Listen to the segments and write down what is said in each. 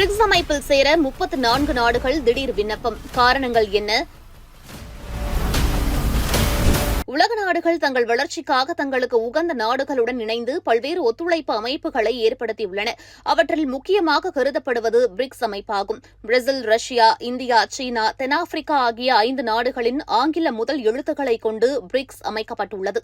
BRICS அமைப்பில் சேர முப்பத்து நான்கு நாடுகள் திடீர் விண்ணப்பம். காரணங்கள் என்ன? உலக நாடுகள் தங்கள் வளர்ச்சிக்காக தங்களுக்கு உகந்த நாடுகளுடன் இணைந்து பல்வேறு ஒத்துழைப்பு அமைப்புகளை ஏற்படுத்தியுள்ளன. அவற்றில் முக்கியமாக கருதப்படுவது பிரிக்ஸ் அமைப்பாகும். பிரேசில் ரஷ்யா இந்தியா சீனா தென்னாப்பிரிக்கா ஆகிய ஐந்து நாடுகளின் ஆங்கில முதல் எழுத்துக்களை கொண்டு பிரிக்ஸ் அமைக்கப்பட்டுள்ளது.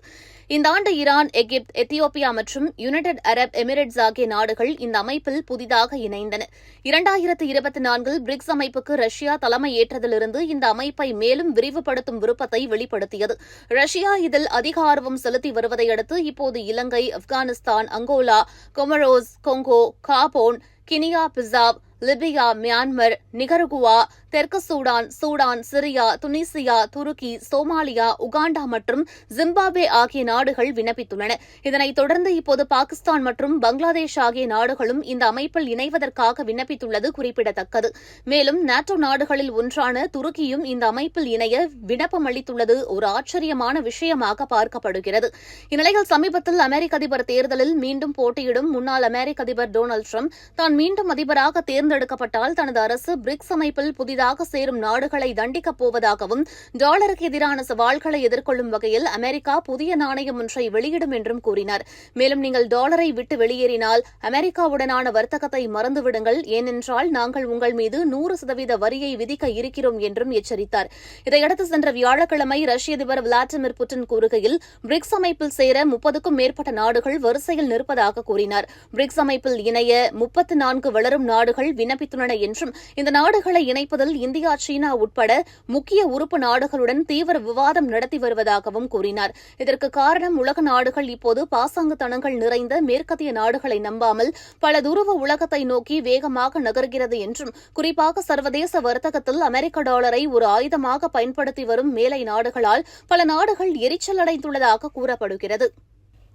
இந்த ஆண்டு ஈரான் எகிப்து எத்தியோப்பியா மற்றும் யுனைடெட் அரப் எமிரேட்ஸ் ஆகிய நாடுகள் இந்த அமைப்பில் புதிதாக இணைந்தன. இரண்டாயிரத்து இருபத்தி நான்கில் பிரிக்ஸ் அமைப்புக்கு ரஷ்யா தலைமை ஏற்றதிலிருந்து இந்த அமைப்பை மேலும் விரிவுபடுத்தும் விருப்பத்தை வெளிப்படுத்தியது. ரஷ்யா இதில் அதிக ஆர்வம் செலுத்தி வருவதையடுத்து இப்போது Ilankai Afghanistan Angola Comoros Congo Gabon Guinea Bissau Libya Myanmar Nicaragua தெற்கு Sudan Sudan Syria Tunisia Turkey Somalia Uganda மற்றும் ஜிம்பாப்வே ஆகிய நாடுகள் விண்ணப்பித்துள்ளன. இதனைத் தொடர்ந்து இப்போது பாகிஸ்தான் மற்றும் பங்களாதேஷ் ஆகிய நாடுகளும் இந்த அமைப்பில் இணைவதற்காக விண்ணப்பித்துள்ளது குறிப்பிடத்தக்கது. மேலும் நாட்டோ நாடுகளில் ஒன்றான துருக்கியும் இந்த அமைப்பில் இணைய விண்ணப்பம் அளித்துள்ளது ஒரு ஆச்சரியமான விஷயமாக பார்க்கப்படுகிறது. இந்நிலையில் சமீபத்தில் அமெரிக்க அதிபர் தேர்தலில் மீண்டும் போட்டியிடும் முன்னாள் அமெரிக்க அதிபர் டொனால்டு ட்ரம்ப் தான் மீண்டும் அதிபராக தேர்ந்தெடுக்கப்பட்டால் தனது அரசு பிரிக்ஸ் அமைப்பில் புதிதாக சேரும் நாடுகளை தண்டிக்கப் போவதாகவும் டாலருக்கு எதிரான சவால்களை எதிர்கொள்ளும் வகையில் அமெரிக்கா புதிய நாணயம் ஒன்றை வெளியிடும் என்றும் கூறினார். மேலும் நீங்கள் டாலரை விட்டு வெளியேறினால் அமெரிக்காவுடனான வர்த்தகத்தை மறந்துவிடுங்கள். ஏனென்றால் நாங்கள் உங்கள் மீது நூறு சதவீத வரியை விதிக்க இருக்கிறோம் என்றும் எச்சரித்தார். இதையடுத்து சென்ற வியாழக்கிழமை ரஷ்ய அதிபர் விளாடிமிர் புட்டின் கூறுகையில் பிரிக்ஸ் அமைப்பில் சேர முப்பதுக்கும் மேற்பட்ட நாடுகள் வரிசையில் நிற்பதாக கூறினார். பிரிக்ஸ் அமைப்பில் இணைய முப்பத்து நான்கு வளரும் நாடுகள் விண்ணப்பித்துள்ளன என்றும் இந்த நாடுகளை இணைப்பதில் இந்தியா சீனா உட்பட முக்கிய உறுப்பு நாடுகளுடன் தீவிர விவாதம் நடத்தி வருவதாகவும் கூறினார். இதற்கு காரணம் உலக நாடுகள் இப்போது பாசாங்குத்தனங்கள் நிறைந்த மேற்கத்திய நாடுகளை நம்பாமல் பல துருவ உலகத்தை நோக்கி வேகமாக நகர்கிறது என்றும் குறிப்பாக சர்வதேச வர்த்தகத்தில் அமெரிக்க டாலரை ஒரு ஆயுதமாக பயன்படுத்தி வரும் மேலை நாடுகளால் பல நாடுகள் எரிச்சலடைந்துள்ளதாக கூறப்படுகிறது.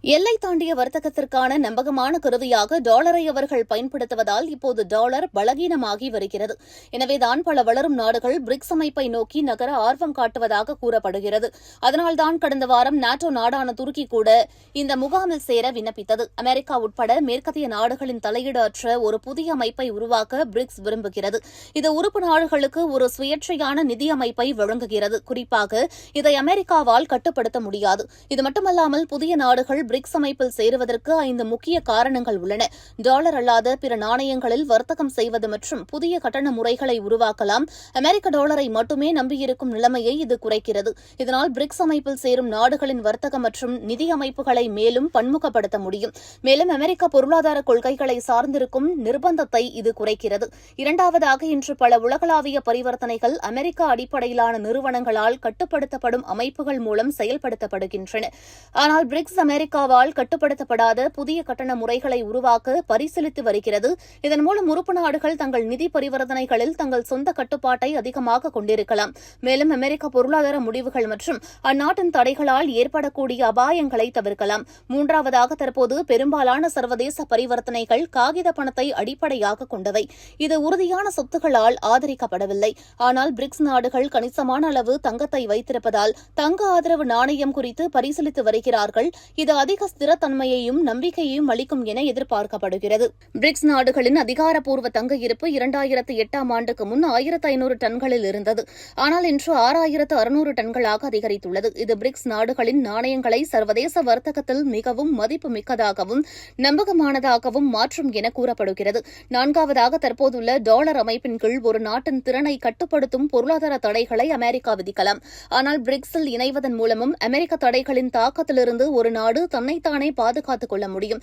எல்லை தாண்டிய வர்த்தகத்திற்கான நம்பகமான கருவியாக டாலரை அவர்கள் பயன்படுத்துவதால் இப்போது டாலர் பலகீனமாகி வருகிறது. எனவேதான் பல வளரும் நாடுகள் பிரிக்ஸ் அமைப்பை நோக்கி நகர ஆர்வம் காட்டுவதாக கூறப்படுகிறது. அதனால்தான் கடந்த வாரம் நாட்டோ நாடான துருக்கி கூட இந்த முகாமில் சேர விண்ணப்பித்தது. அமெரிக்கா உட்பட மேற்கத்திய நாடுகளின் தலையீடு அற்ற ஒரு புதிய அமைப்பை உருவாக்க பிரிக்ஸ் விரும்புகிறது. இது உறுப்பு நாடுகளுக்கு ஒரு சுயேட்சையான நிதி அமைப்பை வழங்குகிறது. குறிப்பாக இதை அமெரிக்காவால் கட்டுப்படுத்த முடியாது. இது மட்டுமல்லாமல் புதிய நாடுகள் பிரிக்ஸ் அமைப்பில் சேருவதற்கு ஐந்து முக்கிய காரணங்கள் உள்ளன. டாலர் அல்லாத பிற நாணயங்களில் வர்த்தகம் செய்வது மற்றும் புதிய கட்டண முறைகளை உருவாக்கலாம். அமெரிக்க டாலரை மட்டுமே நம்பியிருக்கும் நிலைமையை இது குறைக்கிறது. இதனால் பிரிக்ஸ் அமைப்பில் சேரும் நாடுகளின் வர்த்தக மற்றும் நிதி அமைப்புகளை மேலும் பன்முகப்படுத்த முடியும். மேலும் அமெரிக்க பொருளாதார கொள்கைகளை சார்ந்திருக்கும் நிர்பந்தத்தை இது குறைக்கிறது. இரண்டாவதாக இன்று பல உலகளாவிய பரிவர்த்தனைகள் அமெரிக்க அடிப்படையிலான நிறுவனங்களால் கட்டுப்படுத்தப்படும் அமைப்புகள் மூலம் செயல்படுத்தப்படுகின்றன. ஆனால் பிரிக்ஸ் அமெரிக்காவால் கட்டுப்படுத்தப்படாத புதிய கட்டண முறைகளை உருவாக்க பரிசீலித்து வருகிறது. இதன் மூலம் உறுப்பு நாடுகள் தங்கள் நிதி பரிவர்த்தனைகளில் தங்கள் சொந்த கட்டுப்பாட்டை அதிகமாக கொண்டிருக்கலாம். மேலும் அமெரிக்க பொருளாதார முடிவுகள் மற்றும் அந்நாட்டின் தடைகளால் ஏற்படக்கூடிய அபாயங்களை தவிர்க்கலாம். மூன்றாவதாக தற்போது பெரும்பாலான சர்வதேச பரிவர்த்தனைகள் காகித பணத்தை அடிப்படையாக கொண்டவை. இது உறுதியான சொத்துகளால் ஆதரிக்கப்படவில்லை. ஆனால் பிரிக்ஸ் நாடுகள் கணிசமான அளவு தங்கத்தை வைத்திருப்பதால் தங்க ஆதரவு நாணயம் குறித்து பரிசீலித்து வருகிறார்கள். இது அதிக ஸ்திரத்தன்மையையும் நம்பிக்கையையும் அளிக்கும் என எதிர்பார்க்கப்படுகிறது. பிரிக்ஸ் நாடுகளின் அதிகாரப்பூர்வ தங்க இருப்பு இரண்டாயிரத்து எட்டாம் ஆண்டுக்கு முன் ஆயிரத்து ஐநூறு டன்களில் இருந்தது. ஆனால் இன்று ஆறாயிரத்து அறுநூறு டன்களாக அதிகரித்துள்ளது. இது பிரிக்ஸ் நாடுகளின் நாணயங்களை சர்வதேச வர்த்தகத்தில் மிகவும் மதிப்பு மிக்கதாகவும் நம்பகமானதாகவும் மாற்றும் என கூறப்படுகிறது. நான்காவதாக தற்போதுள்ள டாலர் அமைப்பின் கீழ் ஒரு நாட்டின் திறனை கட்டுப்படுத்தும் பொருளாதார தடைகளை அமெரிக்கா விதிக்கலாம். ஆனால் பிரிக்ஸில் இணைவதன் மூலமும் அமெரிக்க தடைகளின் தாக்கத்திலிருந்து ஒரு நாடு தன்னைத்தானே பாதுகாத்துக் கொள்ள முடியும்.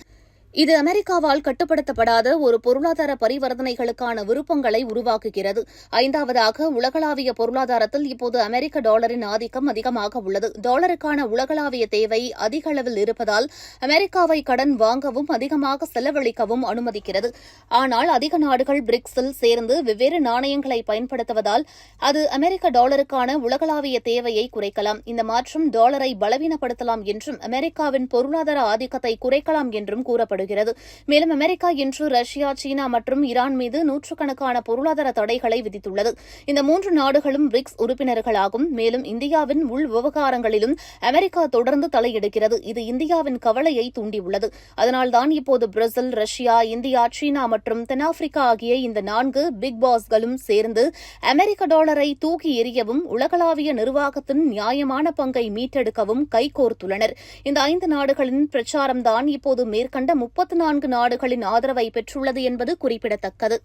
இது அமெரிக்காவால் கட்டுப்படுத்தப்படாத ஒரு பொருளாதார பரிவர்த்தனைகளுக்கான விருப்பங்களை உருவாக்குகிறது. ஐந்தாவதாக உலகளாவிய பொருளாதாரத்தில் இப்போது அமெரிக்க டாலரின் ஆதிக்கம் அதிகமாக உள்ளது. டாலருக்கான உலகளாவிய தேவை அதிக அளவில் இருப்பதால் அமெரிக்காவை கடன் வாங்கவும் அதிகமாக செலவழிக்கவும் அனுமதிக்கிறது. ஆனால் அதிக நாடுகள் பிரிக்ஸில் சேர்ந்து வெவ்வேறு நாணயங்களை பயன்படுத்துவதால் அது அமெரிக்க டாலருக்கான உலகளாவிய தேவையை குறைக்கலாம். இந்த மாற்றம் டாலரை பலவீனப்படுத்தலாம் என்றும் அமெரிக்காவின் பொருளாதார ஆதிக்கத்தை குறைக்கலாம் என்றும் கூறப்படுகிறது மேலும் அமெரிக்கா இன்று ரஷ்யா சீனா மற்றும் ஈரான் மீது நூற்றுக்கணக்கான பொருளாதார தடைகளை விதித்துள்ளது. இந்த மூன்று நாடுகளும் பிரிக்ஸ் உறுப்பினர்களாகும். மேலும் இந்தியாவின் உள் விவகாரங்களிலும் அமெரிக்கா தொடர்ந்து தலையிடுகிறது. இது இந்தியாவின் கவலையை தூண்டியுள்ளது. அதனால்தான் இப்போது பிரேசில் ரஷ்யா இந்தியா சீனா மற்றும் தென்னாப்பிரிக்கா ஆகிய இந்த நான்கு பிக் பாஸ்களும் சேர்ந்து அமெரிக்க டாலரை தூக்கி எறியவும் உலகளாவிய நிர்வாகத்தின் நியாயமான பங்கை மீட்டெடுக்கவும் கைகோர்த்துள்ளனர். இந்த ஐந்து நாடுகளின் பிரச்சாரம்தான் இப்போது மேற்கண்ட முப்பத்து நான்கு நாடுகளின் ஆதரவை பெற்றுள்ளது என்பது குறிப்பிடத்தக்கது.